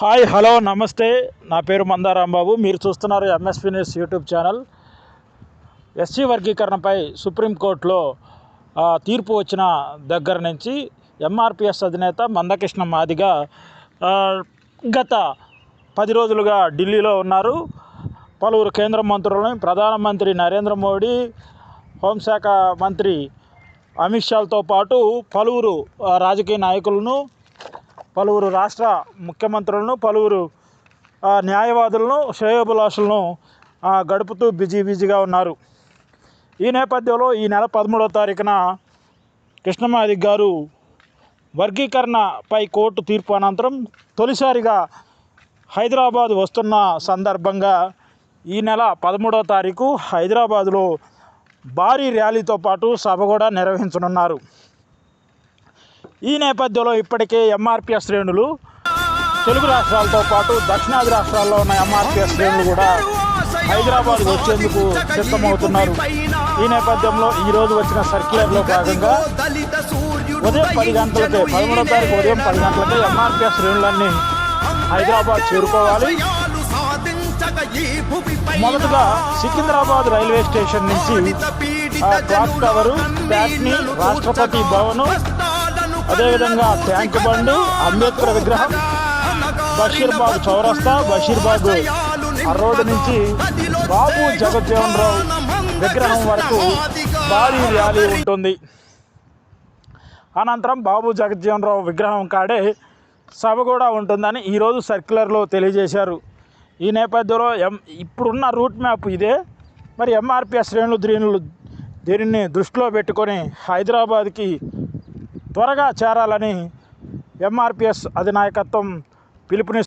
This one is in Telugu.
హాయ్ హలో నమస్తే. నా పేరు మందారాంబాబు. మీరు చూస్తున్నారు MSP news YouTube channel. SC వర్గీకరణపై సుప్రీంకోర్టులో తీర్పు వచ్చిన దగ్గర నుంచి ఎంఆర్పిఎస్ అధినేత మందకృష్ణ మాదిగ గత పది రోజులుగా ఢిల్లీలో ఉన్నారు. పలువురు కేంద్ర మంత్రులను ప్రధానమంత్రి నరేంద్ర మోడీ హోంశాఖ మంత్రి అమిత్ షాలతో పాటు పలువురు రాజకీయ నాయకులను పలువురు రాష్ట్ర ముఖ్యమంత్రులను పలువురు న్యాయవాదులను శ్రేయోభిలాషులను గడుపుతూ బిజీ బిజీగా ఉన్నారు. ఈ నేపథ్యంలో ఈ నెల పదమూడవ తారీఖున కృష్ణమాది గారు వర్గీకరణపై కోర్టు తీర్పు అనంతరం తొలిసారిగా హైదరాబాద్ వస్తున్న సందర్భంగా ఈ నెల పదమూడవ తారీఖు హైదరాబాదులో భారీ ర్యాలీతో పాటు సభ కూడా నిర్వహించనున్నారు. ఈ నేపథ్యంలో ఇప్పటికే ఎంఆర్పిఎస్ శ్రేణులు తెలుగు రాష్ట్రాలతో పాటు దక్షిణాది రాష్ట్రాల్లో ఉన్న ఎంఆర్పిఎస్ శ్రేణులు కూడా హైదరాబాద్ వచ్చేందుకు సిద్ధమవుతున్నారు. ఈ నేపథ్యంలో ఈ రోజు వచ్చిన సర్క్యులర్లో భాగంగా ఉదయం పది గంటలకే పదమూడో తారీఖు ఉదయం పది గంటలకే ఎంఆర్పిఎస్ శ్రేణులన్నీ హైదరాబాద్ చేరుకోవాలి. మొదటగా సికింద్రాబాద్ రైల్వే స్టేషన్ నుంచి క్లాక్ టవర్ రాష్ట్రపతి భవన్ అదేవిధంగా ట్యాంక్ బండు అంబేద్కర్ విగ్రహం బషీర్బాగ్ చౌరస్తా బషీర్బాగ్ రోడ్డు నుంచి బాబు జగజ్జీవన్ రావు విగ్రహం వరకు భారీ ర్యాలీ ఉంటుంది. అనంతరం బాబు జగజ్జీవన్ రావు విగ్రహం కాడే సభ కూడా ఉంటుందని ఈరోజు సర్క్యులర్లో తెలియజేశారు. ఈ నేపథ్యంలో ఎం ఇప్పుడున్న రూట్ మ్యాప్ ఇదే. మరి ఎంఆర్పిఎస్ శ్రేణులు ద్రేణులు దీనిని దృష్టిలో పెట్టుకొని హైదరాబాద్కి త్వరగా చేరాలని ఎంఆర్పిఎస్ అధినాయకత్వం పిలుపుని